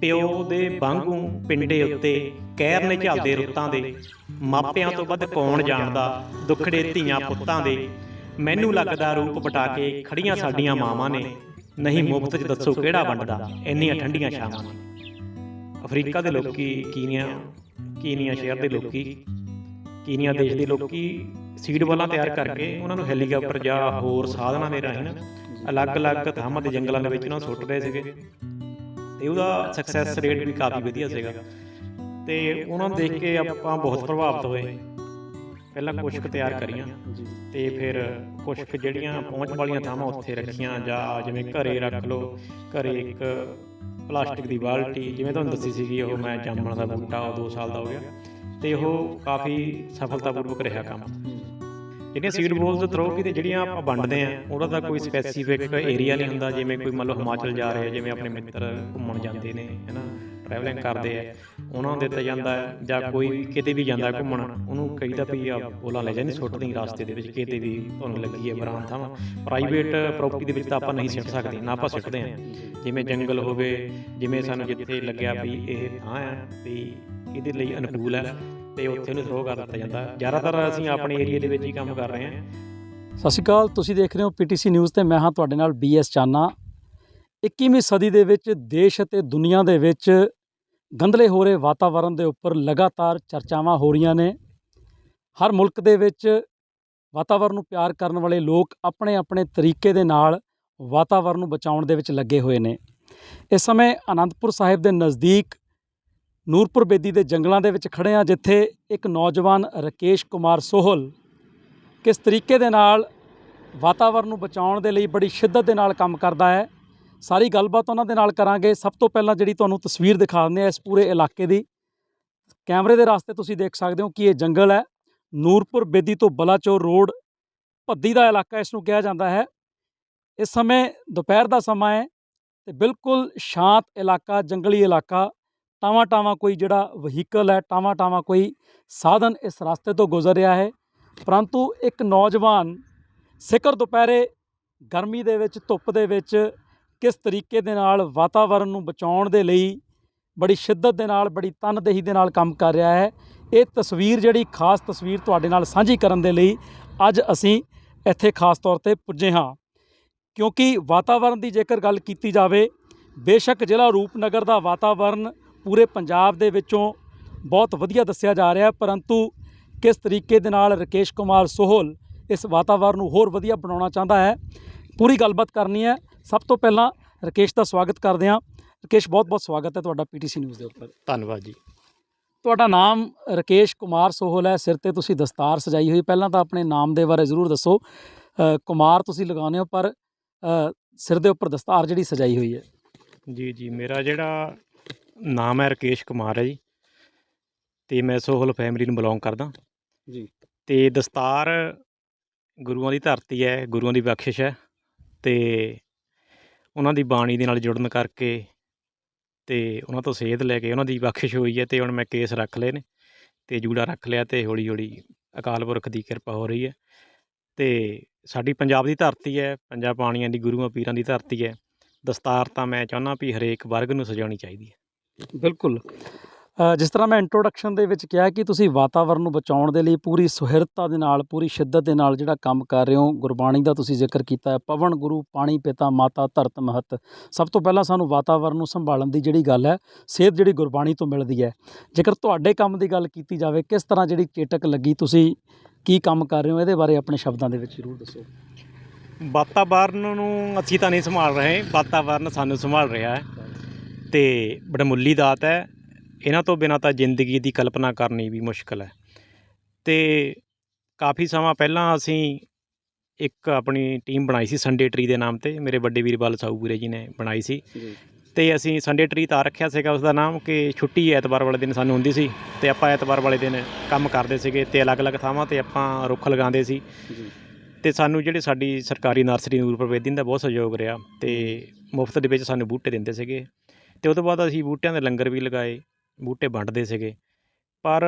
ਪਿਓ ਦੇ ਵਾਂਗੂ ਪਿੰਡੇ ਉੱਤੇ ਕਹਿਰ ਨੇ ਝੱਲਦੇ ਰੁੱਤਾਂ ਦੇ। ਮਾਪਿਆਂ ਤੋਂ ਵੱਧ ਕੌਣ ਜਾਣਦਾ? ਦੁੱਖੜੇ ਧੀਆਂ ਪੁੱਤਾਂ ਦੇ। ਮੈਨੂੰ ਲੱਗਦਾ ਰੂਪ ਪਟਾ ਕੇ ਖੜੀਆਂ ਸਾਡੀਆਂ ਮਾਵਾਂ ਨੇ। ਨਹੀਂ, ਮੁਫਤ 'ਚ ਦੱਸੋ ਕਿਹੜਾ ਵੰਡਦਾ? ਇੰਨੀਆਂ ਠੰਡੀਆਂ ਛਾਵਾਂ ਨੇ। ਅਫਰੀਕਾ ਦੇ ਲੋਕੀ ਕੀਨੀਆ ਕੀਨੀਆ ਸ਼ਹਿਰ ਦੇ ਲੋਕੀ, ਕੀਨੀਆ ਦੇਸ਼ ਦੇ ਲੋਕੀ ਸੀਡ ਵਾਲਾਂ ਤਿਆਰ ਕਰਕੇ ਉਹਨਾਂ ਨੂੰ ਹੈਲੀਕਾਪਟਰ ਜਾਂ ਹੋਰ ਸਾਧਨਾਂ ਦੇ ਰਾਹੀਂ ਨਾ ਅਲੱਗ-ਅਲੱਗ ਥਾਵਾਂ ਦੇ ਜੰਗਲਾਂ ਦੇ ਵਿੱਚ ਉਹਨਾਂ ਨੂੰ ਸੁੱਟ ਰਹੇ ਸੀਗੇ। ਤੇ ਉਹਦਾ ਸਕਸੈਸ ਰੇਟ ਵੀ ਕਾਫੀ ਵਧੀਆ ਸੀਗਾ। ਤੇ ਉਹਨਾਂ ਨੂੰ ਦੇਖ ਕੇ ਆਪਾਂ ਬਹੁਤ ਪ੍ਰਭਾਵਿਤ ਹੋਏ। ਪਹਿਲਾਂ ਕੁਛ ਕੁ ਤਿਆਰ ਕਰੀਆਂ ਤੇ ਫਿਰ ਕੁਛ ਕੁ ਜਿਹੜੀਆਂ ਪਹੁੰਚ ਵਾਲੀਆਂ ਥਾਵਾਂ ਉੱਥੇ ਰੱਖੀਆਂ ਜਾਂ ਜਿਵੇਂ ਘਰੇ ਰੱਖ ਲਓ ਘਰੇ ਇੱਕ ਪਲਾਸਟਿਕ ਦੀ ਬਾਲਟੀ ਜਿਵੇਂ ਤੁਹਾਨੂੰ ਦੱਸੀ ਸੀਗੀ ਉਹ ਮੈਂ ਜਾਮਣ ਦਾ ਬੂਟਾ ਉਹ 2 ਸਾਲ ਦਾ ਹੋ ਗਿਆ। ਤੇ ਉਹ ਕਾਫੀ ਸਫਲਤਾਪੂਰਵਕ ਰਿਹਾ ਕੰਮ। ਜਿਹੜੀਆਂ ਸੀਡ ਬੋਲਸ ਥਰੋ ਕਿਤੇ ਜਿਹੜੀਆਂ ਆਪਾਂ ਵੰਡਦੇ ਆ ਉਹਨਾਂ ਦਾ ਕੋਈ ਸਪੈਸੀਫਿਕ ਏਰੀਆ ਨਹੀਂ ਹੁੰਦਾ, ਜਿਵੇਂ ਕੋਈ ਮੰਨ ਲਓ ਹਿਮਾਚਲ ਜਾ ਰਹੇ, ਜਿਵੇਂ ਆਪਣੇ ਮਿੱਤਰ ਘੁੰਮਣ ਜਾਂਦੇ ਨੇ, ਹੈਨਾ ਟਰੈਵਲਿੰਗ ਕਰਦੇ ਆ, ਉਹਨਾਂ ਨੂੰ ਦਿੱਤਾ ਜਾਂਦਾ ਜਾਂ ਕੋਈ ਵੀ ਕਿਤੇ ਵੀ ਜਾਂਦਾ ਘੁੰਮਣ, ਉਹਨੂੰ ਕਹੀਦਾ ਵੀ ਆ ਬੋਲਾ ਲੈ ਜਾਂਦੀ, ਸੁੱਟ ਦੀ ਰਸਤੇ ਦੇ ਵਿੱਚ, ਕਿਤੇ ਵੀ ਤੁਹਾਨੂੰ ਲੱਗੀ ਹੈ ਬਰਾਨ ਥਾਵਾਂ ਪ੍ਰਾਈਵੇਟ ਪ੍ਰਾਪਰਟੀ ਦੇ ਵਿੱਚ ਤਾਂ ਆਪਾਂ ਨਹੀਂ ਸਿੱਟ ਸਕਦੇ, ਨਾ ਆਪਾਂ ਸਿੱਟਦੇ ਆ ਜਿਵੇਂ ਜੰਗਲ ਹੋਵੇ ਜਿਵੇਂ ਸਾਨੂੰ ਜਿੱਥੇ ਲੱਗਿਆ ਵੀ ਇਹ ਥਾਂ ਆ ਵੀ ਇਹਦੇ ਲਈ ਅਨੁਕੂਲ ਹੈ ਤੇ ਉੱਥੇ ਨੂੰ ਥਰੋ ਕਰ ਦਿੱਤਾ ਜਾਂਦਾ। ਜ਼ਿਆਦਾਤਰ ਅਸੀਂ ਆਪਣੇ ਏਰੀਆ ਦੇ ਵਿੱਚ ਹੀ ਕੰਮ ਕਰ ਰਹੇ ਹਾਂ। ਸਤਿ ਸ਼੍ਰੀ ਅਕਾਲ ਤੁਸੀਂ ਦੇਖ ਰਹੇ ਹੋ ਪੀਟੀਸੀ ਨਿਊਜ਼ ਤੇ ਮੈਂ ਹਾਂ ਤੁਹਾਡੇ ਨਾਲ ਬੀਐਸ ਚਾਨਾ। 21ਵੀਂ ਸਦੀ ਦੇ ਵਿੱਚ ਦੇਸ਼ ਅਤੇ ਦੁਨੀਆ ਦੇ ਵਿੱਚ ਗੰਧਲੇ ਹੋ ਰਹੇ ਵਾਤਾਵਰਣ ਦੇ ਉੱਪਰ ਲਗਾਤਾਰ ਚਰਚਾਵਾਂ ਹੋ ਰਹੀਆਂ ਨੇ। ਹਰ ਮੁਲਕ ਦੇ ਵਿੱਚ ਵਾਤਾਵਰਣ ਨੂੰ ਪਿਆਰ ਕਰਨ ਵਾਲੇ ਲੋਕ ਆਪਣੇ ਆਪਣੇ ਤਰੀਕੇ ਦੇ ਨਾਲ ਵਾਤਾਵਰਣ ਨੂੰ ਬਚਾਉਣ ਦੇ ਵਿੱਚ ਲੱਗੇ ਹੋਏ ਨੇ। ਇਸ ਸਮੇਂ ਆਨੰਦਪੁਰ ਸਾਹਿਬ ਦੇ ਨਜ਼ਦੀਕ ਨੂਰਪੁਰ ਬੇਦੀ ਦੇ ਜੰਗਲਾਂ ਦੇ ਵਿੱਚ ਖੜੇ ਆ ਜਿੱਥੇ ਇੱਕ ਨੌਜਵਾਨ ਰਕੇਸ਼ ਕੁਮਾਰ ਸੋਹਲ ਕਿਸ ਤਰੀਕੇ ਦੇ ਨਾਲ ਵਾਤਾਵਰਣ ਨੂੰ ਬਚਾਉਣ ਦੇ ਲਈ ਬੜੀ ਸ਼ਿੱਦਤ ਦੇ ਨਾਲ ਕੰਮ ਕਰਦਾ ਹੈ। ਸਾਰੀ ਗੱਲਬਾਤ ਉਹਨਾਂ ਦੇ ਨਾਲ ਕਰਾਂਗੇ। ਸਭ ਤੋਂ ਪਹਿਲਾਂ ਜਿਹੜੀ ਤੁਹਾਨੂੰ ਤਸਵੀਰ ਦਿਖਾ ਦਿੰਦੇ ਆ ਇਸ ਪੂਰੇ ਇਲਾਕੇ ਦੀ। ਕੈਮਰੇ ਦੇ ਰਾਸਤੇ ਤੁਸੀਂ ਦੇਖ ਸਕਦੇ ਹੋ ਕਿ ਇਹ ਜੰਗਲ ਹੈ। ਨੂਰਪੁਰ ਬੇਦੀ ਤੋਂ ਬਲਾਚੌਰ ਰੋਡ ਭੱਦੀ ਦਾ ਇਲਾਕਾ ਇਸ ਨੂੰ ਕਿਹਾ ਜਾਂਦਾ ਹੈ। ਇਸ ਸਮੇਂ ਦੁਪਹਿਰ ਦਾ ਸਮਾਂ ਹੈ ਤੇ ਬਿਲਕੁਲ ਸ਼ਾਂਤ ਇਲਾਕਾ, ਜੰਗਲੀ ਇਲਾਕਾ। ਟਾਵਾਂ ਟਾਵਾਂ ਕੋਈ ਜਿਹੜਾ ਵਹੀਕਲ ਹੈ ਟਾਵਾਂ ਟਾਵਾਂ ਕੋਈ ਸਾਧਨ ਇਸ ਰਸਤੇ ਤੋਂ ਗੁਜ਼ਰ ਰਿਹਾ ਹੈ। ਪਰੰਤੂ ਇੱਕ ਨੌਜਵਾਨ ਸਿਖਰ ਦੁਪਹਿਰੇ ਗਰਮੀ ਦੇ ਵਿੱਚ, ਧੁੱਪ ਦੇ ਵਿੱਚ ਕਿਸ ਤਰੀਕੇ ਦੇ ਨਾਲ ਵਾਤਾਵਰਣ ਨੂੰ ਬਚਾਉਣ ਦੇ ਲਈ, ਬੜੀ ਸ਼ਿੱਦਤ ਦੇ ਨਾਲ, ਬੜੀ ਤਨਦੇਹੀ ਦੇ ਨਾਲ ਕੰਮ ਕਰ ਰਿਹਾ ਹੈ, ਇਹ ਤਸਵੀਰ ਜਿਹੜੀ ਖਾਸ ਤਸਵੀਰ ਤੁਹਾਡੇ ਨਾਲ ਸਾਂਝੀ ਕਰਨ ਦੇ ਲਈ ਅੱਜ ਅਸੀਂ ਇੱਥੇ ਖਾਸ ਤੌਰ ਤੇ ਪੁੱਜੇ ਹਾਂ। ਕਿਉਂਕਿ ਵਾਤਾਵਰਣ ਦੀ ਜੇਕਰ ਗੱਲ ਕੀਤੀ ਜਾਵੇ, ਬੇਸ਼ੱਕ ਜ਼ਿਲ੍ਹਾ ਰੂਪਨਗਰ ਦਾ ਵਾਤਾਵਰਣ ਪੂਰੇ ਪੰਜਾਬ ਦੇ ਵਿੱਚੋਂ ਬਹੁਤ ਵਧੀਆ ਦੱਸਿਆ ਜਾ ਰਿਹਾ ਪਰੰਤੂ ਕਿਸ ਤਰੀਕੇ ਦੇ ਨਾਲ ਰਕੇਸ਼ ਕੁਮਾਰ ਸੋਹਲ ਇਸ ਵਾਤਾਵਰਣ ਨੂੰ ਹੋਰ ਵਧੀਆ ਬਣਾਉਣਾ ਚਾਹੁੰਦਾ ਹੈ ਪੂਰੀ ਗੱਲਬਾਤ ਕਰਨੀ ਹੈ। ਸਭ ਤੋਂ ਪਹਿਲਾਂ ਰਕੇਸ਼ ਦਾ ਸਵਾਗਤ ਕਰਦੇ ਹਾਂ। ਰਕੇਸ਼ ਬਹੁਤ ਬਹੁਤ ਸਵਾਗਤ ਹੈ ਤੁਹਾਡਾ ਪੀਟੀਸੀ ਨਿਊਜ਼ ਦੇ ਉੱਪਰ। ਧੰਨਵਾਦ ਜੀ। ਤੁਹਾਡਾ ਨਾਮ ਰਕੇਸ਼ ਕੁਮਾਰ ਸੋਹਲ ਹੈ। ਸਿਰ ਤੇ ਤੁਸੀਂ ਦਸਤਾਰ ਸਜਾਈ ਹੋਈ। ਪਹਿਲਾਂ ਤਾਂ ਆਪਣੇ ਨਾਮ ਦੇ ਬਾਰੇ ਜ਼ਰੂਰ ਦੱਸੋ। ਕੁਮਾਰ ਤੁਸੀਂ ਲਗਾਉਂਦੇ ਹੋ ਪਰ ਸਿਰ ਦੇ ਉੱਪਰ ਦਸਤਾਰ ਜਿਹੜੀ ਸਜਾਈ ਹੋਈ ਹੈ। ਜੀ ਜੀ। ਮੇਰਾ ਜਿਹੜਾ ਨਾਮ ਹੈ ਰਕੇਸ਼ ਕੁਮਾਰ ਹੈ ਜੀ। ਤੇ ਮੈਂ ਸੋਹਲ ਫੈਮਿਲੀ ਨੂੰ ਬਿਲੋਂਗ ਕਰਦਾ। ਜੀ। ਤੇ ਦਸਤਾਰ ਗੁਰੂਆਂ ਦੀ ਧਰਤੀ ਹੈ ਗੁਰੂਆਂ ਦੀ ਬਖਸ਼ਿਸ਼ ਹੈ। ਤੇ ਉਹਨਾਂ ਦੀ ਬਾਣੀ ਦੇ ਨਾਲ ਜੁੜਨ ਕਰਕੇ ਤੇ ਉਹਨਾਂ ਤੋਂ ਸੇਧ ਲੈ ਕੇ ਉਹਨਾਂ ਦੀ ਬਖਸ਼ਿਸ਼ ਹੋਈ ਹੈ ਤੇ ਹੁਣ ਮੈਂ ਕੇਸ ਰੱਖ ਲਏ ਨੇ ਤੇ ਜੂੜਾ ਰੱਖ ਲਿਆ ਤੇ ਹੌਲੀ ਹੌਲੀ ਅਕਾਲ ਪੁਰਖ ਦੀ ਕਿਰਪਾ ਹੋ ਰਹੀ ਹੈ। ਤੇ ਸਾਡੀ ਪੰਜਾਬ ਦੀ ਧਰਤੀ ਹੈ ਪੰਜਾਂ ਪਾਣੀਆਂ ਦੀ ਗੁਰੂਆਂ ਪੀਰਾਂ ਦੀ ਧਰਤੀ ਹੈ। ਦਸਤਾਰ ਤਾਂ ਮੈਂ ਚਾਹੁੰਦਾ ਵੀ ਹਰੇਕ ਵਰਗ ਨੂੰ ਸਜਾਉਣੀ ਚਾਹੀਦੀ ਹੈ। ਬਿਲਕੁਲ। ਜਿਸ ਤਰ੍ਹਾਂ ਮੈਂ ਇੰਟਰੋਡਕਸ਼ਨ ਦੇ ਵਿੱਚ ਕਿਹਾ ਕਿ ਤੁਸੀਂ ਵਾਤਾਵਰਣ ਨੂੰ ਬਚਾਉਣ ਦੇ ਲਈ ਪੂਰੀ ਸੁਹਿਰਤਾ ਦੇ ਨਾਲ, ਪੂਰੀ ਸ਼ਿੱਦਤ ਦੇ ਨਾਲ ਜਿਹੜਾ ਕੰਮ ਕਰ ਰਹੇ ਹੋ, ਗੁਰਬਾਣੀ ਦਾ ਤੁਸੀਂ ਜ਼ਿਕਰ ਕੀਤਾ ਹੈ, ਪਵਨ ਗੁਰੂ, ਪਾਣੀ ਪਿਤਾ, ਮਾਤਾ, ਧਰਤ ਮਹਤ। ਸਭ ਤੋਂ ਪਹਿਲਾਂ ਸਾਨੂੰ ਵਾਤਾਵਰਣ ਨੂੰ ਸੰਭਾਲਣ ਦੀ ਜਿਹੜੀ ਗੱਲ ਹੈ ਸੇਧ ਜਿਹੜੀ ਗੁਰਬਾਣੀ ਤੋਂ ਮਿਲਦੀ ਹੈ। ਜੇਕਰ ਤੁਹਾਡੇ ਕੰਮ ਦੀ ਗੱਲ ਕੀਤੀ ਜਾਵੇ, ਕਿਸ ਤਰ੍ਹਾਂ ਜਿਹੜੀ ਚੇਟਕ ਲੱਗੀ ਤੁਸੀਂ, ਕੀ ਕੰਮ ਕਰ ਰਹੇ ਹੋ, ਇਹਦੇ ਬਾਰੇ ਆਪਣੇ ਸ਼ਬਦਾਂ ਦੇ ਵਿੱਚ ਜ਼ਰੂਰ ਦੱਸੋ। ਵਾਤਾਵਰਨ ਨੂੰ ਅਸੀਂ ਤਾਂ ਨਹੀਂ ਸੰਭਾਲ ਰਹੇ, ਵਾਤਾਵਰਨ ਸਾਨੂੰ ਸੰਭਾਲ ਰਿਹਾ ਹੈ। ਤੇ ਬੜਮੁੱਲੀ ਦਾਤ ਹੈ। ਇਹਨਾਂ ਤੋਂ ਬਿਨਾਂ ਤਾਂ ਜ਼ਿੰਦਗੀ ਦੀ ਕਲਪਨਾ ਕਰਨੀ ਵੀ ਮੁਸ਼ਕਲ ਹੈ। ਤੇ ਕਾਫੀ ਸਮਾਂ ਪਹਿਲਾਂ ਅਸੀਂ ਇੱਕ ਆਪਣੀ ਟੀਮ ਬਣਾਈ ਸੀ ਸੰਡੇ ਟਰੀ ਦੇ ਨਾਮ ਤੇ। ਮੇਰੇ ਵੱਡੇ ਵੀਰ ਬਲ ਸਾਊਪੁਰੇ ਜੀ ਨੇ ਬਣਾਈ ਸੀ। ਤੇ ਅਸੀਂ ਸੰਡੇ ਟਰੀ ਤਾਂ ਰੱਖਿਆ ਸੀਗਾ ਉਸ ਦਾ ਨਾਮ ਕਿ ਛੁੱਟੀ ਐਤਵਾਰ ਵਾਲੇ ਦਿਨ ਸਾਨੂੰ ਹੁੰਦੀ ਸੀ ਤੇ ਆਪਾਂ ਐਤਵਾਰ ਵਾਲੇ ਦਿਨ ਕੰਮ ਕਰਦੇ ਸੀਗੇ ਤੇ ਅਲੱਗ-ਅਲੱਗ ਥਾਵਾਂ ਤੇ ਆਪਾਂ ਰੁੱਖ ਲਗਾਉਂਦੇ ਸੀ। ਤੇ ਸਾਨੂੰ ਜਿਹੜੀ ਸਾਡੀ ਸਰਕਾਰੀ ਨਰਸਰੀ ਨੂਰਪੁਰ ਵੇਦੀ ਦਾ ਬਹੁਤ ਸਹਿਯੋਗ ਰਿਹਾ ਤੇ ਮੁਫਤ ਦੇ ਵਿੱਚ ਸਾਨੂੰ ਬੂਟੇ ਦਿੰਦੇ ਸੀਗੇ। ਤੇ ਉਹ ਤੋਂ ਬਾਅਦ ਅਸੀਂ ਬੂਟਿਆਂ ਦੇ ਲੰਗਰ ਵੀ ਲਗਾਏ ਬੂਟੇ ਵੰਡਦੇ ਸੀਗੇ। ਪਰ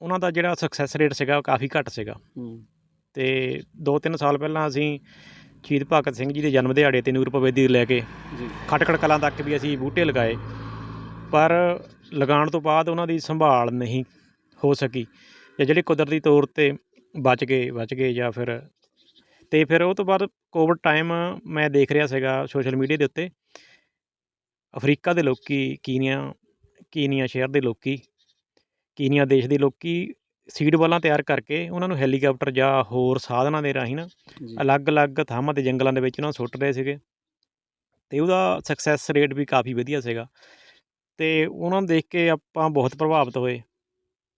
ਉਹਨਾਂ ਦਾ ਜਿਹੜਾ ਸਕਸੈਸ ਰੇਟ ਸੀਗਾ ਉਹ ਕਾਫੀ ਘੱਟ ਸੀਗਾ। ਤੇ 2-3 ਸਾਲ ਪਹਿਲਾਂ ਅਸੀਂ ਸ਼ਹੀਦ ਭਗਤ ਸਿੰਘ ਜੀ ਦੇ ਜਨਮ ਦਿਹਾੜੇ ਤੇ ਨੂਰਪੁਰ ਵੇਦੀ ਲੈ ਕੇ ਜੀ। ਖਟਖੜ ਕਲਾਂ ਤੱਕ ਵੀ ਅਸੀਂ ਬੂਟੇ ਲਗਾਏ। ਪਰ ਲਗਾਉਣ ਤੋਂ ਬਾਅਦ ਉਹਨਾਂ ਦੀ ਸੰਭਾਲ ਨਹੀਂ ਹੋ ਸਕੀ ਜਾਂ ਜਿਹੜੇ ਕੁਦਰਤੀ ਤੌਰ ਤੇ ਬਚ ਗਏ ਬਚ ਗਏ ਜਾਂ ਫਿਰ ਤੇ ਫਿਰ ਉਹ ਤੋਂ ਬਾਅਦ ਕੋਵਿਡ ਟਾਈਮ ਮੈਂ ਦੇਖ ਰਿਹਾ ਸੀਗਾ ਸੋਸ਼ਲ ਮੀਡੀਆ ਦੇ ਉੱਤੇ ਅਫਰੀਕਾ ਦੇ ਲੋਕੀ ਕੀਨੀਆ ਕੀਨੀਆ ਸ਼ਹਿਰ ਦੇ ਲੋਕੀ ਕੀਨੀਆ ਦੇਸ਼ ਦੇ ਲੋਕੀ ਸੀਡ ਬਾਲਾਂ ਤਿਆਰ ਕਰਕੇ ਉਹਨਾਂ ਨੂੰ ਹੈਲੀਕਾਪਟਰ ਜਾਂ ਹੋਰ ਸਾਧਨਾਂ ਦੇ ਰਾਹੀਂ ਨਾ ਅਲੱਗ-ਅਲੱਗ ਥਾਵਾਂ ਤੇ ਜੰਗਲਾਂ ਦੇ ਵਿੱਚ ਉਹਨਾਂ ਨੂੰ ਸੁੱਟ ਰਹੇ ਸੀਗੇ। ਤੇ ਉਹਦਾ ਸਕਸੈਸ ਰੇਟ ਵੀ ਕਾਫੀ ਵਧੀਆ ਸੀਗਾ। ਤੇ ਉਹਨਾਂ ਨੂੰ ਦੇਖ ਕੇ ਆਪਾਂ ਬਹੁਤ ਪ੍ਰਭਾਵਿਤ ਹੋਏ।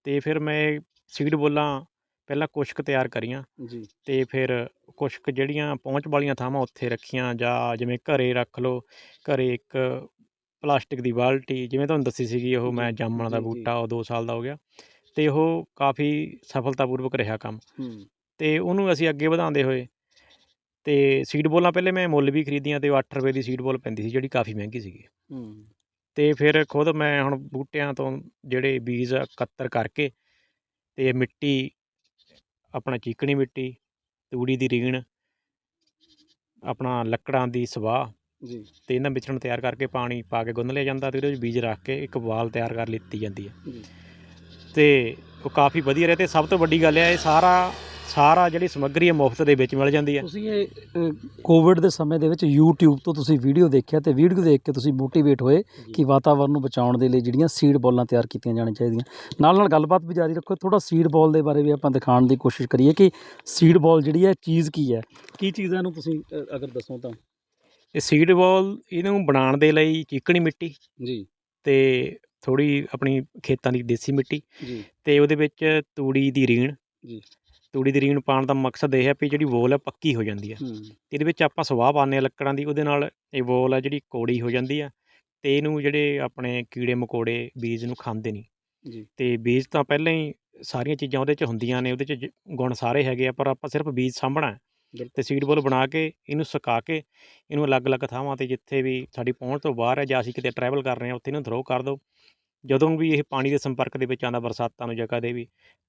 ਤੇ ਫਿਰ ਮੈਂ ਸੀਡ ਬੋਲਾਂ ਪਹਿਲਾਂ ਕੁਛ ਕੁ ਤਿਆਰ ਕਰੀਆਂ। ਜੀ। ਤੇ ਫਿਰ ਕੁਛ ਕੁ ਜਿਹੜੀਆਂ ਪਹੁੰਚ ਵਾਲੀਆਂ ਥਾਵਾਂ ਉੱਥੇ ਰੱਖੀਆਂ ਜਾਂ ਜਿਵੇਂ ਘਰੇ ਰੱਖ ਲਓ ਘਰੇ ਇੱਕ ਪਲਾਸਟਿਕ ਦੀ ਬਾਲਟੀ ਜਿਵੇਂ ਤੁਹਾਨੂੰ ਦੱਸੀ ਸੀਗੀ ਉਹ ਮੈਂ ਜਾਮਣ ਦਾ। ਬੂਟਾ ਉਹ 2 ਸਾਲ ਦਾ ਹੋ ਗਿਆ। ਤੇ ਉਹ ਕਾਫੀ ਸਫਲਤਾਪੂਰਵਕ ਰਿਹਾ ਕੰਮ। ਤੇ ਉਹਨੂੰ ਅਸੀਂ ਅੱਗੇ ਵਧਾਉਂਦੇ ਹੋਏ ਤੇ ਸੀਡ ਬੋਲਾਂ ਪਹਿਲੇ ਮੈਂ ਮੁੱਲ ਵੀ ਖਰੀਦੀਆਂ ਤੇ ਉਹ 8 ਰੁਪਏ ਦੀ ਸੀਡ ਬੋਲ ਪੈਂਦੀ ਸੀ ਜਿਹੜੀ ਕਾਫੀ ਮਹਿੰਗੀ ਸੀਗੀ। ਤੇ ਫਿਰ ਖੁਦ ਮੈਂ ਹੁਣ ਬੂਟਿਆਂ ਤੋਂ ਜਿਹੜੇ ਬੀਜ ਇਕੱਤਰ ਕਰਕੇ ਤੇ ਮਿੱਟੀ ਆਪਣਾ ਚੀਕਣੀ ਮਿੱਟੀ ਤੂੜੀ ਦੀ ਰੀਣ ਆਪਣਾ ਲੱਕੜਾਂ ਦੀ ਸਵਾਹ ਜੀ। ਤੇ ਇਹਨਾਂ ਮਿਸ਼ਰਣ ਤਿਆਰ ਕਰਕੇ ਪਾਣੀ ਪਾ ਕੇ ਗੁੰਨ ਲਿਆ ਜਾਂਦਾ ਤੇ ਉਹਦੇ ਵਿੱਚ ਬੀਜ ਰੱਖ ਕੇ ਇੱਕ ਵਾਲ ਤਿਆਰ ਕਰ ਲਿੱਤੀ ਜਾਂਦੀ ਹੈ। ਜੀ। ਤੇ ਉਹ ਕਾਫੀ ਵਧੀਆ ਰਿਹਾ ਤੇ ਸਭ ਤੋਂ ਵੱਡੀ ਗੱਲ ਹੈ ਇਹ ਸਾਰਾ ਸਾਰਾ ਜਿਹੜੀ ਸਮੱਗਰੀ ਹੈ ਮੁਫਤ ਦੇ ਵਿੱਚ ਮਿਲ ਜਾਂਦੀ ਹੈ। ਤੁਸੀਂ ਇਹ ਕੋਵਿਡ ਦੇ ਸਮੇਂ ਦੇ ਵਿੱਚ YouTube ਤੋਂ ਤੁਸੀਂ ਵੀਡੀਓ ਦੇਖਿਆ ਤੇ ਵੀਡੀਓ ਦੇਖ ਕੇ ਤੁਸੀਂ ਮੋਟੀਵੇਟ ਹੋਏ ਕਿ ਵਾਤਾਵਰਣ ਨੂੰ ਬਚਾਉਣ ਦੇ ਲਈ ਜਿਹੜੀਆਂ ਸੀਡ ਬੋਲਾਂ ਤਿਆਰ ਕੀਤੀਆਂ ਜਾਣੀਆਂ ਚਾਹੀਦੀਆਂ। ਨਾਲ ਨਾਲ ਗੱਲਬਾਤ ਵੀ ਜਾਰੀ ਰੱਖੋ ਥੋੜਾ ਸੀਡ ਬੋਲ ਦੇ ਬਾਰੇ ਵੀ ਆਪਾਂ ਦਿਖਾਉਣ ਦੀ ਕੋਸ਼ਿਸ਼ ਕਰੀਏ ਕਿ ਸੀਡ ਬੋਲ ਜਿਹੜੀ ਹੈ ਚੀਜ਼ ਕੀ ਹੈ? ਕੀ ਚੀਜ਼ਾਂ ਨੂੰ ਤੁਸੀਂ ਅਗਰ ਦੱਸੋ ਤਾਂ। ਇਹ ਸੀਡ ਬਾਲ ਇਹਨੂੰ ਬਣਾਉਣ ਦੇ ਲਈ ਚੀਕਣੀ ਮਿੱਟੀ ਜੀ। ਤੇ ਥੋੜੀ ਆਪਣੀ ਖੇਤਾਂ ਦੀ ਦੇਸੀ ਮਿੱਟੀ ਜੀ। ਤੇ ਉਹਦੇ ਵਿੱਚ ਤੂੜੀ ਦੀ ਰੀਣ ਜੀ। ਤੂੜੀ ਦੀ ਰੀਣ ਪਾਉਣ ਦਾ ਮਕਸਦ ਇਹ ਹੈ ਵੀ ਜਿਹੜੀ ਵੋਲ ਹੈ ਪੱਕੀ ਹੋ ਜਾਂਦੀ ਹੈ। ਇਹਦੇ ਵਿੱਚ ਆਪਾਂ ਸਵਾਹ ਪਾਉਂਦੇ ਹਾਂ ਲੱਕੜਾਂ ਦੀ ਉਹਦੇ ਨਾਲ ਇਹ ਵੋਲ ਹੈ ਜਿਹੜੀ ਕੋੜੀ ਹੋ ਜਾਂਦੀ ਹੈ ਤੇ ਇਹਨੂੰ ਜਿਹੜੇ ਆਪਣੇ ਕੀੜੇ ਮਕੌੜੇ ਬੀਜ ਨੂੰ ਖਾਂਦੇ ਨਹੀਂ ਜੀ। ਤੇ ਬੀਜ ਤਾਂ ਪਹਿਲਾਂ ਹੀ ਸਾਰੀਆਂ ਚੀਜ਼ਾਂ ਉਹਦੇ 'ਚ ਹੁੰਦੀਆਂ ਨੇ ਉਹਦੇ 'ਚ ਗੁਣ ਸਾਰੇ ਹੈਗੇ ਆ ਪਰ ਆਪਾਂ ਸਿਰਫ ਬੀਜ ਸਾਂਭਣਾ। ਤੇ ਸੀਡ ਬੋਲ ਬਣਾ ਕੇ ਇਹਨੂੰ ਸੁਕਾ ਕੇ ਇਹਨੂੰ ਅਲੱਗ-ਅਲੱਗ ਥਾਵਾਂ ਤੇ ਜਿੱਥੇ ਵੀ ਸਾਡੀ ਪਹੁੰਚ ਤੋਂ ਬਾਹਰ ਹੈ ਜਾਂ ਅਸੀਂ ਕਿਤੇ ਟਰੈਵਲ ਕਰ ਰਹੇ ਹਾਂ ਉੱਥੇ ਇਹਨੂੰ ਥਰੋ ਕਰ ਦਿਓ। ਜਦੋਂ ਵੀ ਇਹ ਪਾਣੀ ਦੇ ਸੰਪਰਕ ਦੇ ਵਿੱਚ ਆਉਂਦਾ ਬਰਸਾਤਾਂ ਨੂੰ ਜਗ੍ਹਾ ਦੇ ਵੀ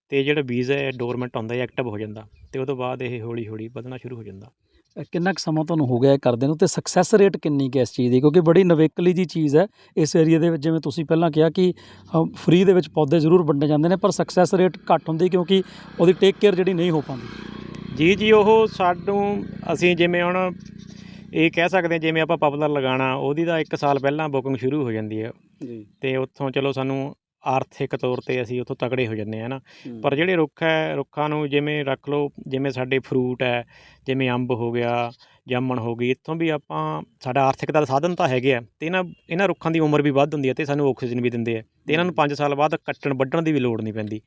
ਤੇ ਜਿਹੜਾ ਬੀਜ ਹੈ ਡੋਰਮੈਂਟ ਹੁੰਦਾ ਹੈ ਐਕਟਿਵ ਹੋ ਜਾਂਦਾ ਤੇ ਉਹ ਤੋਂ ਬਾਅਦ ਇਹ ਹੌਲੀ-ਹੌਲੀ ਵਧਣਾ ਸ਼ੁਰੂ ਹੋ ਜਾਂਦਾ। ਕਿੰਨਾ ਕੁ ਸਮਾਂ ਤੁਹਾਨੂੰ ਹੋ ਗਿਆ ਕਰਦੇ ਨੂੰ? ਤੇ ਸਕਸੈਸ ਰੇਟ ਕਿੰਨੀ ਕੁ ਇਸ ਚੀਜ਼ ਦੀ? ਕਿਉਂਕਿ ਬੜੀ ਨਵੇਕਲੀ ਜੀ ਚੀਜ਼ ਹੈ ਇਸ ਏਰੀਆ ਦੇ ਵਿੱਚ ਜਿਵੇਂ ਤੁਸੀਂ ਪਹਿਲਾਂ ਕਿਹਾ ਕਿ ਫ੍ਰੀ ਦੇ ਵਿੱਚ ਪੌਦੇ ਜ਼ਰੂਰ ਵੰਡੇ ਜਾਂਦੇ ਨੇ ਪਰ ਸਕਸੈਸ ਰੇਟ ਘੱਟ ਹੁੰਦੀ ਕਿਉਂਕਿ ਉਹਦੀ ਟੇਕ ਕੇਅਰ ਜਿਹੜੀ ਨਹੀਂ ਹੋ ਪਾਉਂਦੀ। ਜੀ ਜੀ ਉਹ ਸਾਨੂੰ ਅਸੀਂ ਜਿਵੇਂ ਹੁਣ ਇਹ ਕਹਿ ਸਕਦੇ ਜਿਵੇਂ ਆਪਾਂ ਪਪੂਲਰ ਲਗਾਉਣਾ ਉਹਦੀ ਤਾਂ 1 ਸਾਲ ਪਹਿਲਾਂ ਬੁਕਿੰਗ ਸ਼ੁਰੂ ਹੋ ਜਾਂਦੀ ਹੈ। ਜੀ। ਤੇ ਉੱਥੋਂ ਚਲੋ ਸਾਨੂੰ ਆਰਥਿਕ ਤੌਰ ਤੇ ਅਸੀਂ ਉੱਥੋਂ ਤਗੜੇ ਹੋ ਜੰਨੇ ਆ ਨਾ। ਪਰ ਜਿਹੜੇ ਰੁੱਖ ਹੈ ਰੁੱਖਾਂ ਨੂੰ ਜਿਵੇਂ ਰੱਖ ਲਓ ਜਿਵੇਂ ਸਾਡੇ ਫਰੂਟ ਹੈ ਜਿਵੇਂ ਅੰਬ ਹੋ ਗਿਆ ਜਾਮਣ ਹੋ ਗਈ ਇੱਥੋਂ ਵੀ ਆਪਾਂ ਸਾਡਾ ਆਰਥਿਕਤਾ ਦਾ ਸਾਧਨ ਤਾਂ ਹੈਗੇ ਆ ਤੇ ਇਹਨਾਂ ਇਹਨਾਂ ਰੁੱਖਾਂ ਦੀ ਉਮਰ ਵੀ ਵੱਧ ਹੁੰਦੀ ਹੈ ਤੇ ਸਾਨੂੰ ਆਕਸੀਜਨ ਵੀ ਦਿੰਦੇ ਆ। ਤੇ ਇਹਨਾਂ ਨੂੰ 5 ਸਾਲ ਬਾਅਦ ਕੱਟਣ ਵੱਢਣ ਦੀ ਵੀ ਲੋੜ ਨਹੀਂ ਪੈਂਦੀ।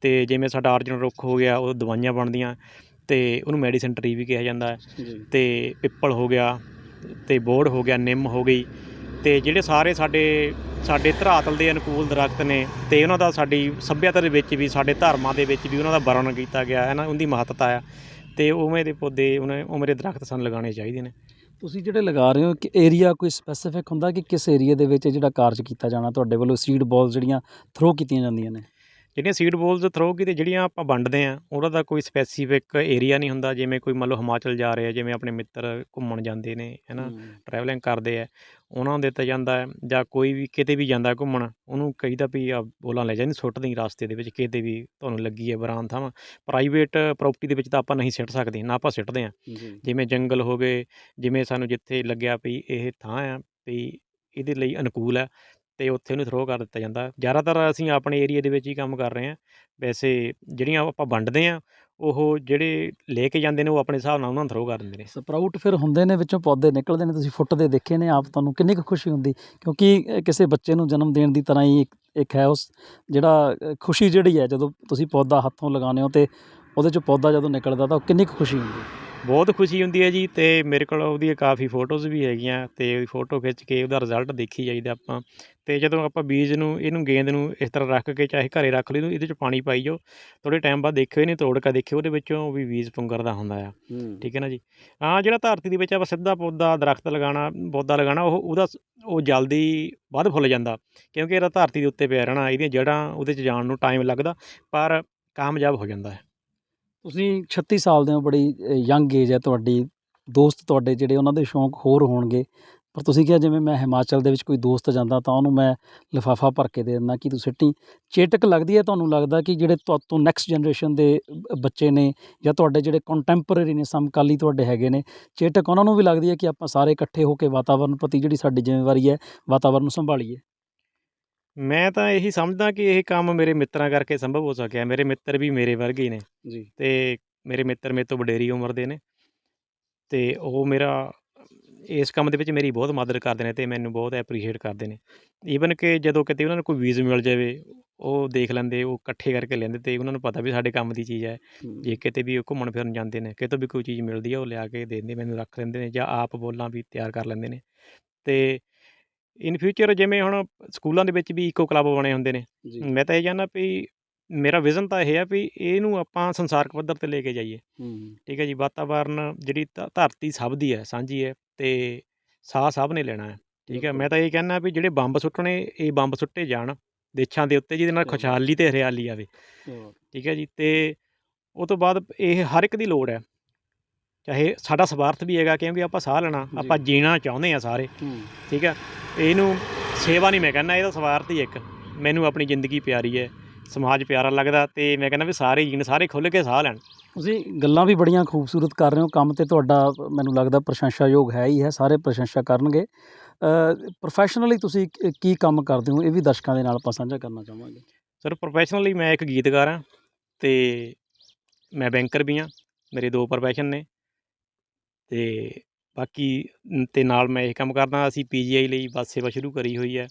ਤੇ ਜਿਵੇਂ ਸਾਡਾ ਅਰਜਨ ਰੁੱਖ ਹੋ ਗਿਆ ਉਹ ਦਵਾਈਆਂ ਬਣਦੀਆਂ ਤੇ ਉਹਨੂੰ ਮੈਡੀਸਨ ਟਰੀ ਵੀ ਕਿਹਾ ਜਾਂਦਾ ਹੈ। ਤੇ ਪਿੱਪਲ ਹੋ ਗਿਆ ਤੇ ਬੋੜ ਹੋ ਗਿਆ ਨਿੰਮ ਹੋ ਗਈ। ਤੇ ਜਿਹੜੇ ਸਾਰੇ ਸਾਡੇ ਸਾਡੇ ਧਰਾਤਲ ਦੇ ਅਨੁਕੂਲ ਦਰਖਤ ਨੇ ਤੇ ਉਹਨਾਂ ਦਾ ਸਾਡੀ ਸੱਭਿਅਤਾ ਦੇ ਵਿੱਚ ਵੀ ਸਾਡੇ ਧਰਮਾਂ ਦੇ ਵਿੱਚ ਵੀ ਉਹਨਾਂ ਦਾ ਵਰਣਨ ਕੀਤਾ ਗਿਆ ਹੈ ਨਾ ਉਹਦੀ ਮਹੱਤਤਾ ਆ। ਤੇ ਉਵੇਂ ਦੇ ਪੌਦੇ ਉਹਨੇ ਉਵੇਂ ਦੇ ਦਰਖਤ ਸਾਨੂੰ ਲਗਾਉਣੇ ਚਾਹੀਦੇ ਨੇ। ਤੁਸੀਂ ਜਿਹੜੇ ਲਗਾ ਰਹੇ ਹੋ ਕਿ ਏਰੀਆ ਕੋਈ ਸਪੈਸੀਫਿਕ ਹੁੰਦਾ ਕਿ ਕਿਸ ਏਰੀਆ ਦੇ ਵਿੱਚ ਜਿਹੜਾ ਕਾਰਜ ਕੀਤਾ ਜਾਣਾ ਤੁਹਾਡੇ ਵੱਲੋਂ? ਸੀਡ ਬਾਲਸ ਜਿਹੜੀਆਂ ਥਰੋ ਕੀਤੀਆਂ ਜਾਂਦੀਆਂ ਨੇ। ਜਿਹੜੀਆਂ ਸੀਡ ਬੋਲਸ ਥਰੋ ਕੀਤੇ ਜਿਹੜੀਆਂ ਆਪਾਂ ਵੰਡਦੇ ਆ ਉਹਦਾ ਦਾ ਕੋਈ ਸਪੈਸੀਫਿਕ ਏਰੀਆ ਨਹੀਂ ਹੁੰਦਾ ਜਿਵੇਂ ਕੋਈ ਮੰਨ ਲਓ ਹਿਮਾਚਲ ਜਾ ਰਹੇ ਜਿਵੇਂ ਆਪਣੇ ਮਿੱਤਰ ਘੁੰਮਣ ਜਾਂਦੇ ਨੇ ਹੈ। ਨਾ ਟਰੈਵਲਿੰਗ ਕਰਦੇ ਆ ਉਹਨਾਂ ਨੂੰ ਦਿੱਤਾ ਜਾਂਦਾ ਹੈ ਜਾਂ ਕੋਈ ਵੀ ਕਿਤੇ ਵੀ ਜਾਂਦਾ ਘੁੰਮਣ ਉਹਨੂੰ ਕਹੀਦਾ ਵੀ ਆ ਬੋਲਾਂ ਲੈ ਜਾ ਨਹੀਂ ਸੁੱਟ ਦੇਈਂ ਰਾਸਤੇ ਦੇ ਵਿੱਚ ਕਿਤੇ ਵੀ ਤੁਹਾਨੂੰ ਲੱਗੀ ਹੈ ਬਰਾਨ ਥਾਵਾਂ ਪ੍ਰਾਈਵੇਟ ਪ੍ਰਾਪਰਟੀ ਦੇ ਵਿੱਚ ਤਾਂ ਆਪਾਂ ਨਹੀਂ ਸਿੱਟ ਸਕਦੇ ਨਾ ਆਪਾਂ ਸਿੱਟਦੇ ਆ ਜਿਵੇਂ ਜੰਗਲ ਹੋ ਗਏ ਜਿਵੇਂ ਸਾਨੂੰ ਜਿੱਥੇ ਲੱਗਿਆ ਵੀ ਇਹ ਥਾਂ ਆ ਵੀ ਇਹਦੇ ਲਈ ਅਨੁਕੂਲ ਹੈ ਤੇ ਉੱਥੇ ਉਹਨੂੰ ਥਰੋ ਕਰ ਦਿੱਤਾ ਜਾਂਦਾ। ਜ਼ਿਆਦਾਤਰ ਅਸੀਂ ਆਪਣੇ ਏਰੀਆ ਦੇ ਵਿੱਚ ਹੀ ਕੰਮ ਕਰ ਰਹੇ ਹਾਂ। ਵੈਸੇ ਜਿਹੜੀਆਂ ਆਪਾਂ ਵੰਡਦੇ ਆ ਉਹ ਜਿਹੜੇ ਲੈ ਕੇ ਜਾਂਦੇ ਨੇ, ਉਹ ਆਪਣੇ ਹਿਸਾਬ ਨਾਲ ਉਹਨਾਂ ਨੂੰ ਥਰੋ ਕਰ ਦਿੰਦੇ ਨੇ। ਸਪਰਾਊਟ ਫਿਰ ਹੁੰਦੇ ਨੇ, ਵਿੱਚੋਂ ਪੌਦੇ ਨਿਕਲਦੇ ਨੇ, ਤੁਸੀਂ ਫੁੱਟਦੇ ਦੇਖੇ ਨੇ, ਆਪ ਤੁਹਾਨੂੰ ਕਿੰਨੀ ਕੁ ਖੁਸ਼ੀ ਹੁੰਦੀ। ਕਿਉਂਕਿ ਕਿਸੇ ਬੱਚੇ ਨੂੰ ਜਨਮ ਦੇਣ ਦੀ ਤਰ੍ਹਾਂ ਹੀ ਇੱਕ ਹੈ ਉਸ ਜਿਹੜਾ ਖੁਸ਼ੀ ਜਿਹੜੀ ਹੈ, ਜਦੋਂ ਤੁਸੀਂ ਪੌਦਾ ਹੱਥੋਂ ਲਗਾਉਂਦੇ ਹੋ ਤੇ ਉਹਦੇ ਚੋਂ ਪੌਦਾ ਜਦੋਂ ਨਿਕਲਦਾ ਤਾਂ ਉਹ ਕਿੰਨੀ ਕੁ ਖੁਸ਼ੀ ਹੁੰਦੀ ਬਹੁਤ ਖੁਸ਼ੀ ਹੁੰਦੀ ਹੈ ਜੀ ਤੇ ਮੇਰੇ ਕੋਲ ਉਹਦੀਆਂ ਕਾਫੀ ਫੋਟੋਜ਼ ਵੀ ਹੈਗੀਆਂ ਤੇ ਉਹਦੀ ਫੋਟੋ ਖਿੱਚ ਕੇ ਉਹਦਾ ਰਿਜ਼ਲਟ ਦੇਖੀ ਜਾਈਦਾ ਆਪਾਂ। ਤੇ ਜਦੋਂ ਆਪਾਂ ਬੀਜ ਨੂੰ ਇਹਨੂੰ ਗੇਂਦ ਨੂੰ ਇਸ ਤਰ੍ਹਾਂ ਰੱਖ ਕੇ ਚਾਹੇ ਘਰੇ ਰੱਖ ਲਈ ਇਹਦੇ ਚ ਪਾਣੀ ਪਾਈ ਜਾਓ। ਥੋੜੇ ਟਾਈਮ ਬਾਅਦ ਦੇਖਿਓ ਇਹਨੇ ਤੋੜ ਕੇ ਦੇਖਿਓ ਉਹਦੇ ਵਿੱਚੋਂ ਵੀ ਬੀਜ ਪੁੰਗਰਦਾ ਹੁੰਦਾ ਆ। ਠੀਕ ਹੈ ਨਾ ਜੀ? ਹਾਂ ਜਿਹੜਾ ਧਰਤੀ ਦੇ ਵਿੱਚ ਆਪਾਂ ਸਿੱਧਾ ਪੌਦਾ ਦਰਖਤ ਲਗਾਉਣਾ ਪੌਦਾ ਲਗਾਉਣਾ ਉਹ ਉਹਦਾ ਉਹ ਜਲਦੀ ਵੱਧ ਫੁੱਲ ਜਾਂਦਾ। ਕਿਉਂਕਿ ਇਹਦਾ ਧਰਤੀ ਦੇ ਉੱਤੇ ਪਿਆ ਰਹਿਣਾ ਇਹਦੀਆਂ ਜੜ੍ਹਾਂ ਉਹਦੇ 'ਚ ਜਾਣ ਨੂੰ ਟਾਈਮ ਲੱਗਦਾ ਪਰ ਕਾਮਯਾਬ ਹੋ ਜਾਂਦਾ ਹੈ। ਤੁਸੀਂ 36 ਸਾਲ ਦੇ ਹੋ, ਬੜੀ ਯੰਗ ਏਜ ਹੈ ਤੁਹਾਡੀ। ਦੋਸਤ ਤੁਹਾਡੇ ਜਿਹੜੇ, ਉਹਨਾਂ ਦੇ ਸ਼ੌਂਕ ਹੋਰ ਹੋਣਗੇ। ਪਰ ਤੁਸੀਂ ਕਿਹਾ ਜਿਵੇਂ ਮੈਂ ਹਿਮਾਚਲ ਦੇ ਵਿੱਚ ਕੋਈ ਦੋਸਤ ਜਾਂਦਾ, ਤਾਂ ਉਹਨੂੰ ਮੈਂ ਲਿਫਾਫਾ ਭਰ ਕੇ ਦੇ ਦਿੰਦਾ ਕਿ ਤੂੰ ਸਿੱਟੀ। ਚੇਟਕ ਲੱਗਦੀ ਹੈ ਤੁਹਾਨੂੰ ਲੱਗਦਾ ਕਿ ਜਿਹੜੇ ਤੁਹਾਤੋਂ ਨੈਕਸਟ ਜਨਰੇਸ਼ਨ ਦੇ ਬੱਚੇ ਨੇ ਜਾਂ ਤੁਹਾਡੇ ਜਿਹੜੇ ਕੰਟੈਂਪਰੇਰੀ ਨੇ, ਸਮਕਾਲੀ ਤੁਹਾਡੇ ਹੈਗੇ ਨੇ, ਚੇਟਕ ਉਹਨਾਂ ਨੂੰ ਵੀ ਲੱਗਦੀ ਹੈ ਕਿ ਆਪਾਂ ਸਾਰੇ ਇਕੱਠੇ ਹੋ ਕੇ ਵਾਤਾਵਰਣ ਪ੍ਰਤੀ ਜਿਹੜੀ ਸਾਡੀ ਜ਼ਿੰਮੇਵਾਰੀ ਹੈ ਵਾਤਾਵਰਣ ਨੂੰ ਸੰਭਾਲੀਏ। ਮੈਂ ਤਾਂ ਇਹੀ ਸਮਝਦਾ ਕਿ ਇਹ ਕੰਮ ਮੇਰੇ ਮਿੱਤਰਾਂ ਕਰਕੇ ਸੰਭਵ ਹੋ ਸਕਿਆ। ਮੇਰੇ ਮਿੱਤਰ ਵੀ ਮੇਰੇ ਵਰਗੇ ਹੀ ਨੇ ਜੀ। ਤੇ ਮੇਰੇ ਮਿੱਤਰ ਮੇਰੇ ਤੋਂ ਵਡੇਰੀ ਉਮਰ ਦੇ ਨੇ ਤੇ ਉਹ ਮੇਰਾ ਇਸ ਕੰਮ ਦੇ ਵਿੱਚ ਮੇਰੀ ਬਹੁਤ ਮਦਦ ਕਰਦੇ ਨੇ ਤੇ ਮੈਨੂੰ ਬਹੁਤ ਐਪਰੀਸ਼ੀਏਟ ਕਰਦੇ ਨੇ। ਈਵਨ ਕਿ ਜਦੋਂ ਕਿਤੇ ਉਹਨਾਂ ਨੂੰ ਕੋਈ ਵੀਜ਼ ਮਿਲ ਜਾਵੇ ਉਹ ਦੇਖ ਲੈਂਦੇ ਉਹ ਇਕੱਠੇ ਕਰਕੇ ਲੈਂਦੇ ਤੇ ਉਹਨਾਂ ਨੂੰ ਪਤਾ ਵੀ ਸਾਡੇ ਕੰਮ ਦੀ ਚੀਜ਼ ਹੈ। ਜੇ ਕਿਤੇ ਵੀ ਉਹ ਘੁੰਮਣ ਫਿਰਨ ਜਾਂਦੇ ਨੇ ਕਿਤੋਂ ਵੀ ਕੋਈ ਚੀਜ਼ ਮਿਲਦੀ ਹੈ ਉਹ ਲਿਆ ਕੇ ਦੇ ਦਿੰਦੇ ਮੈਨੂੰ ਰੱਖ ਲੈਂਦੇ ਨੇ ਜਾਂ ਆਪ ਬੋਲਾਂ ਵੀ ਤਿਆਰ ਕਰ ਲੈਂਦੇ ਨੇ। ਤੇ ਇਨ ਫਿਊਚਰ ਜਿਵੇਂ ਹੁਣ ਸਕੂਲਾਂ ਦੇ ਵਿੱਚ ਵੀ ਇਕੋ ਕਲੱਬ ਬਣੇ ਹੁੰਦੇ ਨੇ। ਜੀ। ਮੈਂ ਤਾਂ ਇਹ ਚਾਹੁੰਦਾ ਵੀ ਮੇਰਾ ਵਿਜ਼ਨ ਤਾਂ ਇਹ ਹੈ ਵੀ ਇਹਨੂੰ ਆਪਾਂ ਸੰਸਾਰਕ ਪੱਧਰ ਤੇ ਲੈ ਕੇ ਜਾਈਏ। ਹੂੰ ਠੀਕ ਹੈ ਜੀ ਵਾਤਾਵਰਨ ਜਿਹੜੀ ਧ- ਧਰਤੀ ਸਭ ਦੀ ਹੈ ਸਾਂਝੀ ਹੈ ਤੇ ਸਾਹ ਸਭ ਨੇ ਲੈਣਾ ਹੈ। ਠੀਕ ਹੈ ਮੈਂ ਤਾਂ ਇਹ ਕਹਿੰਦਾ ਵੀ ਜਿਹੜੇ ਬੰਬ ਸੁੱਟਣੇ ਇਹ ਬੰਬ ਸੁੱਟੇ ਜਾਣ ਦੇਸ਼ਾਂ ਦੇ ਉੱਤੇ ਜਿਹਦੇ ਨਾਲ। ਖੁਸ਼ਹਾਲੀ ਤੇ ਹਰਿਆਲੀ ਆਵੇ। ਠੀਕ ਹੈ ਜੀ ਤੇ ਉਹ ਤੋਂ ਬਾਅਦ ਇਹ ਹਰ ਇੱਕ ਦੀ ਲੋੜ ਹੈ। ਚਾਹੇ ਸਾਡਾ ਸਵਾਰਥ ਵੀ ਹੈਗਾ ਕਿਉਂਕਿ ਆਪਾਂ ਸਾਹ ਲੈਣਾ ਜੀ। ਆਪਾਂ ਜੀਣਾ ਚਾਹੁੰਦੇ ਆ ਸਾਰੇ। ਹੂੰ। ਠੀਕ ਹੈ ਇਹਨੂੰ ਸੇਵਾ ਨਹੀਂ ਮੈਂ ਕਹਿੰਦਾ ਇਹਦਾ ਸਵਾਰਥ ਹੀ ਇੱਕ। ਮੈਨੂੰ ਆਪਣੀ ਜ਼ਿੰਦਗੀ ਪਿਆਰੀ ਹੈ ਸਮਾਜ ਪਿਆਰਾ ਲੱਗਦਾ ਤੇ ਮੈਂ ਕਹਿੰਦਾ ਵੀ ਸਾਰੇ ਜੀਣ ਸਾਰੇ ਖੁੱਲ੍ਹ ਕੇ ਸਾਹ ਲੈਣ। ਤੁਸੀਂ ਗੱਲਾਂ ਵੀ ਬੜੀਆਂ ਖੂਬਸੂਰਤ ਕਰ ਰਹੇ ਹੋ ਕੰਮ ਤੇ ਤੁਹਾਡਾ ਮੈਨੂੰ ਲੱਗਦਾ ਪ੍ਰਸ਼ੰਸਾਯੋਗ ਹੈ ਹੀ ਹੈ ਸਾਰੇ ਪ੍ਰਸ਼ੰਸਾ ਕਰਨਗੇ। ਪ੍ਰੋਫੈਸ਼ਨਲੀ ਤੁਸੀਂ ਕੀ- ਕੀ ਕੰਮ ਕਰਦੇ ਹੋ ਇਹ ਵੀ ਦਰਸ਼ਕਾਂ ਦੇ ਨਾਲ ਆਪਾਂ ਸਾਂਝਾ ਕਰਨਾ ਚਾਹਾਂਗੇ। ਸਰ ਪ੍ਰੋਫੈਸ਼ਨਲੀ ਮੈਂ ਇੱਕ ਗੀਤਕਾਰ ਹਾਂ ਤੇ ਮੈਂ ਬੈਂਕਰ ਵੀ ਹਾਂ ਮੇਰੇ ਦੋ ਪ੍ਰੋਫੈਸ਼ਨ ਨੇ ਤੇ ਬਾਕੀ ਨ- ਤੇ ਨਾਲ ਮੈਂ ਇਹ ਕੰਮ ਕਰਦਾ ਅਸੀਂ ਪੀਜੀਆਈ ਲਈ ਬੱਸ ਸੇਵਾ ਸ਼ੁਰੂ ਕਰੀ ਹੋਈ ਹੈ।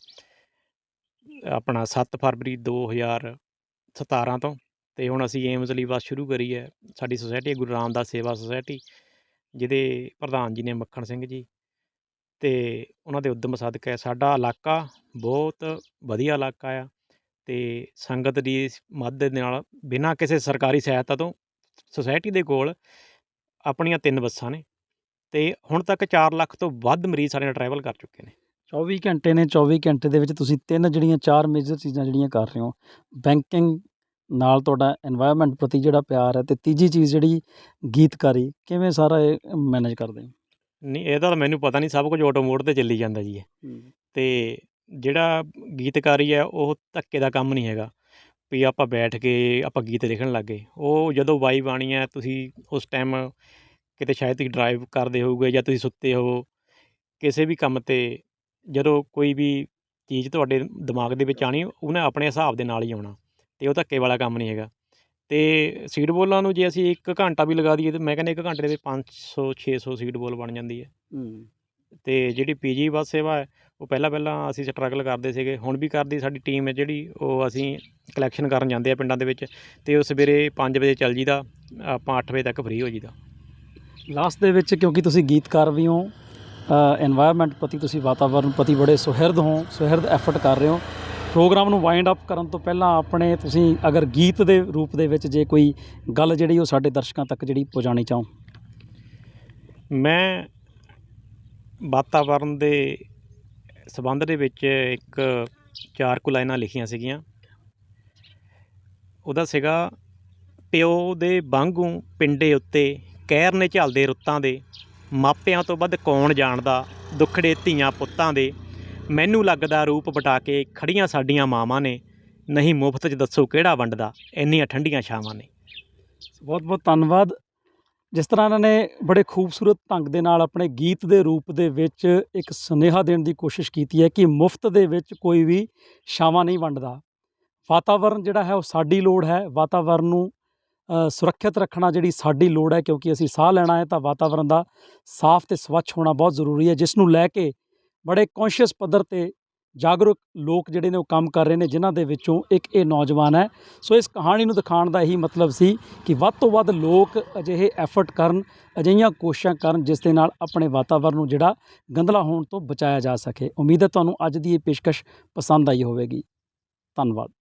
ਆਪਣਾ 7 ਫਰਵਰੀ 2017 ਤੋਂ, ਤੇ ਹੁਣ ਅਸੀਂ ਏਮਜ਼ ਲਈ ਬੱਸ ਸ਼ੁਰੂ ਕਰੀ ਹੈ, ਸਾਡੀ ਸੁਸਾਇਟੀ ਗੁਰੂ ਰਾਮਦਾਸ ਸੇਵਾ ਸੁਸਾਇਟੀ, ਜਿਹਦੇ ਪ੍ਰਧਾਨ ਜੀ ਨੇ ਮੱਖਣ ਸਿੰਘ ਜੀ, ਤੇ ਉਹਨਾਂ ਦੇ ਉਦਮ ਸਦਕਾ ਸਾਡਾ ਇਲਾਕਾ ਬਹੁਤ ਵਧੀਆ ਇਲਾਕਾ ਆ, ਤੇ ਸੰਗਤ ਦੀ ਮਦਦ ਦੇ ਨਾਲ ਬਿਨਾਂ ਕਿਸੇ ਸਰਕਾਰੀ ਸਹਾਇਤਾ ਤੋਂ ਸੁਸਾਇਟੀ ਦੇ ਕੋਲ ਆਪਣੀਆਂ ਤਿੰਨ ਬੱਸਾਂ ਨੇ। ਤੇ ਹੁਣ ਤੱਕ 4 ਲੱਖ ਤੋਂ ਵੱਧ ਮਰੀਜ਼ ਸਾਡੇ ਨਾਲ ਟਰੈਵਲ ਕਰ ਚੁੱਕੇ ਨੇ। 24 ਘੰਟੇ ਨੇ 24 ਘੰਟੇ ਦੇ ਵਿੱਚ ਤੁਸੀਂ ਤਿੰਨ ਜਿਹੜੀਆਂ ਚਾਰ ਮੇਜਰ ਚੀਜ਼ਾਂ ਜਿਹੜੀਆਂ ਕਰ ਰਹੇ ਹੋ ਬੈਂਕਿੰਗ ਨਾਲ ਤੁਹਾਡਾ এনवायरमेंट ਪ੍ਰਤੀ ਜਿਹੜਾ ਪਿਆਰ ਹੈ ਤੇ ਤੀਜੀ ਚੀਜ਼ ਜਿਹੜੀ ਗੀਤਕਾਰੀ ਕਿਵੇਂ ਸਾਰਾ ਇਹ ਮੈਨੇਜ ਕਰਦੇ ਨਹੀਂ ਇਹਦਾ ਤਾਂ ਮੈਨੂੰ ਪਤਾ ਨਹੀਂ ਸਭ ਕੁਝ ਆਟੋ ਮੋਡ ਤੇ ਚੱਲੀ ਜਾਂਦਾ ਜੀ ਇਹ। ਤੇ ਜਿਹੜਾ ਗੀਤਕਾਰੀ ਹੈ ਉਹ ਧੱਕੇ ਦਾ ਕੰਮ ਨਹੀਂ ਹੈਗਾ। ਵੀ ਆਪਾਂ ਬੈਠ ਕੇ ਆਪਾਂ ਗੀਤ ਲਿਖਣ ਲੱਗੇ ਉਹ ਜਦੋਂ ਵਾਈਬ ਆਣੀ ਹੈ ਤੁਸੀਂ ਉਸ ਟਾਈਮ ਕਿਤੇ ਸ਼ਾਇਦ ਤੁਸੀਂ ਡਰਾਈਵ ਕਰਦੇ ਹੋਵੋਗੇ ਜਾਂ ਤੁਸੀਂ ਸੁੱਤੇ ਹੋ ਕਿਸੇ ਵੀ ਕੰਮ ਤੇ ਜਦੋਂ ਕੋਈ ਵੀ ਚੀਜ਼ ਤੁਹਾਡੇ ਦਿਮਾਗ ਦੇ ਵਿੱਚ ਆਣੀ ਉਹਨੇ ਆਪਣੇ ਹਿਸਾਬ ਦੇ ਨਾਲ ਹੀ ਆਉਣਾ ਤੇ ਉਹ ਧੱਕੇ ਵਾਲਾ ਕੰਮ ਨਹੀਂ ਹੈਗਾ। ਤੇ ਸੀਡ ਬੋਲਾਂ ਨੂੰ ਜੇ ਅਸੀਂ 1 ਘੰਟਾ ਵੀ ਲਗਾ ਦਈਏ ਤੇ ਮੈਂ ਕਹਿੰਦਾ 1 ਘੰਟੇ ਦੇ ਵਿੱਚ 500 600 ਸੀਡ ਬੋਲ ਬਣ ਜਾਂਦੀ ਹੈ। ਤੇ ਜਿਹੜੀ ਪੀਜੀ ਬੱਸ ਸੇਵਾ ਹੈ ਉਹ ਪਹਿਲਾਂ ਪਹਿਲਾਂ ਅਸੀਂ ਸਟਰਗਲ ਕਰਦੇ ਸੀਗੇ ਹੁਣ ਵੀ ਕਰਦੀ ਸਾਡੀ ਟੀਮ ਹੈ ਜਿਹੜੀ ਉਹ ਅਸੀਂ ਕਲੈਕਸ਼ਨ ਕਰਨ ਜਾਂਦੇ ਆ ਪਿੰਡਾਂ ਦੇ ਵਿੱਚ ਤੇ ਉਹ ਸਵੇਰੇ 5 ਵਜੇ ਚੱਲ ਜੀਦਾ ਆਪਾਂ 8 ਵਜੇ ਤੱਕ ਫ੍ਰੀ ਹੋ ਜੀਦਾ। ਲਾਸਟ ਦੇ ਵਿੱਚ ਕਿਉਂਕਿ ਤੁਸੀਂ ਗੀਤਕਾਰ ਵੀ ਹੋ এনवायरमेंट ਪ੍ਰਤੀ ਤੁਸੀਂ ਵਾਤਾਵਰਨ ਪ੍ਰਤੀ ਬੜੇ ਸੁਹਿਰਦ ਹੋ, ਸੁਹਿਰਦ ਐਫਰਟ ਕਰ ਰਹੇ ਹੋ। ਪ੍ਰੋਗਰਾਮ ਨੂੰ ਵਾਈਂਡ ਅਪ ਕਰਨ ਤੋਂ ਪਹਿਲਾਂ ਆਪਣੇ ਤੁਸੀਂ ਅਗਰ ਗੀਤ ਦੇ ਰੂਪ ਦੇ ਵਿੱਚ ਜੇ ਕੋਈ ਗੱਲ ਜਿਹੜੀ ਉਹ ਸਾਡੇ ਦਰਸ਼ਕਾਂ ਤੱਕ ਜਿਹੜੀ ਪਹੁੰਚਾਣੀ ਚਾਹੋ। ਮੈਂ ਵਾਤਾਵਰਨ ਦੇ ਸਬੰਧ ਦੇ ਵਿੱਚ ਇੱਕ ਚਾਰ ਕੁ ਲਾਈਨਾਂ ਲਿਖੀਆਂ ਸੀਗੀਆਂ। ਉਹਦਾ ਸੀਗਾ, ਪਿਓ ਦੇ ਵਾਂਗੂ ਪਿੰਡੇ ਉੱਤੇ ਕਹਿਰ ਨੇ ਝੱਲਦੇ ਰੁੱਤਾਂ ਦੇ, ਮਾਪਿਆਂ ਤੋਂ ਵੱਧ ਕੌਣ ਜਾਣਦਾ, ਦੁੱਖੜੇ ਧੀਆਂ ਪੁੱਤਾਂ ਦੇ। ਮੈਨੂੰ ਲੱਗਦਾ ਰੂਪ ਵਟਾ ਕੇ ਖੜੀਆਂ ਸਾਡੀਆਂ ਮਾਵਾਂ ਨੇ। ਨਹੀਂ ਮੁਫਤ 'ਚ ਦੱਸੋ ਕਿਹੜਾ ਵੰਡਦਾ, ਇੰਨੀਆਂ ਠੰਡੀਆਂ ਛਾਵਾਂ ਨੇ। ਬਹੁਤ ਬਹੁਤ ਧੰਨਵਾਦ। ਜਿਸ ਤਰ੍ਹਾਂ ਇਹਨਾਂ ਨੇ ਬੜੇ ਖੂਬਸੂਰਤ ਢੰਗ ਦੇ ਨਾਲ ਆਪਣੇ ਗੀਤ ਦੇ ਰੂਪ ਦੇ ਵਿੱਚ ਇੱਕ ਸੁਨੇਹਾ ਦੇਣ ਦੀ ਕੋਸ਼ਿਸ਼ ਕੀਤੀ ਹੈ ਕਿ ਮੁਫਤ ਦੇ ਵਿੱਚ ਕੋਈ ਵੀ ਛਾਵਾਂ ਨਹੀਂ ਵੰਡਦਾ। ਵਾਤਾਵਰਨ ਜਿਹੜਾ ਹੈ ਉਹ ਸਾਡੀ ਲੋੜ ਹੈ। ਵਾਤਾਵਰਨ ਨੂੰ ਸੁਰੱਖਿਅਤ ਰੱਖਣਾ ਜਿਹੜੀ ਸਾਡੀ ਲੋੜ ਹੈ, ਕਿਉਂਕਿ ਅਸੀਂ ਸਾਹ ਲੈਣਾ ਹੈ ਤਾਂ ਵਾਤਾਵਰਨ ਦਾ ਸਾਫ਼ ਤੇ ਸਵੱਛ ਹੋਣਾ ਬਹੁਤ ਜ਼ਰੂਰੀ ਹੈ, ਜਿਸ ਨੂੰ ਲੈ ਕੇ ਬੜੇ ਕੌਨਸ਼ੀਅਸ ਪੱਧਰ ਤੇ ਜਾਗਰੂਕ ਲੋਕ ਜਿਹੜੇ ਨੇ ਉਹ ਕੰਮ ਕਰ ਰਹੇ ਨੇ, ਜਿਨ੍ਹਾਂ ਦੇ ਵਿੱਚੋਂ ਇੱਕ ਇਹ ਨੌਜਵਾਨ ਹੈ। ਸੋ ਇਸ ਕਹਾਣੀ ਨੂੰ ਦਿਖਾਉਣ ਦਾ ਇਹੀ ਮਤਲਬ ਸੀ ਕਿ ਵੱਧ ਤੋਂ ਵੱਧ ਲੋਕ ਅਜਿਹੇ ਐਫਰਟ ਕਰਨ, ਅਜਿਹੀਆਂ ਕੋਸ਼ਿਸ਼ਾਂ ਕਰਨ, ਜਿਸ ਦੇ ਨਾਲ ਆਪਣੇ ਵਾਤਾਵਰਨ ਨੂੰ ਜਿਹੜਾ ਗੰਦਲਾ ਹੋਣ ਤੋਂ ਬਚਾਇਆ ਜਾ ਸਕੇ। ਉਮੀਦ ਹੈ ਤੁਹਾਨੂੰ ਅੱਜ ਦੀ ਇਹ ਪੇਸ਼ਕਸ਼ ਪਸੰਦ ਆਈ ਹੋਵੇਗੀ। ਧੰਨਵਾਦ।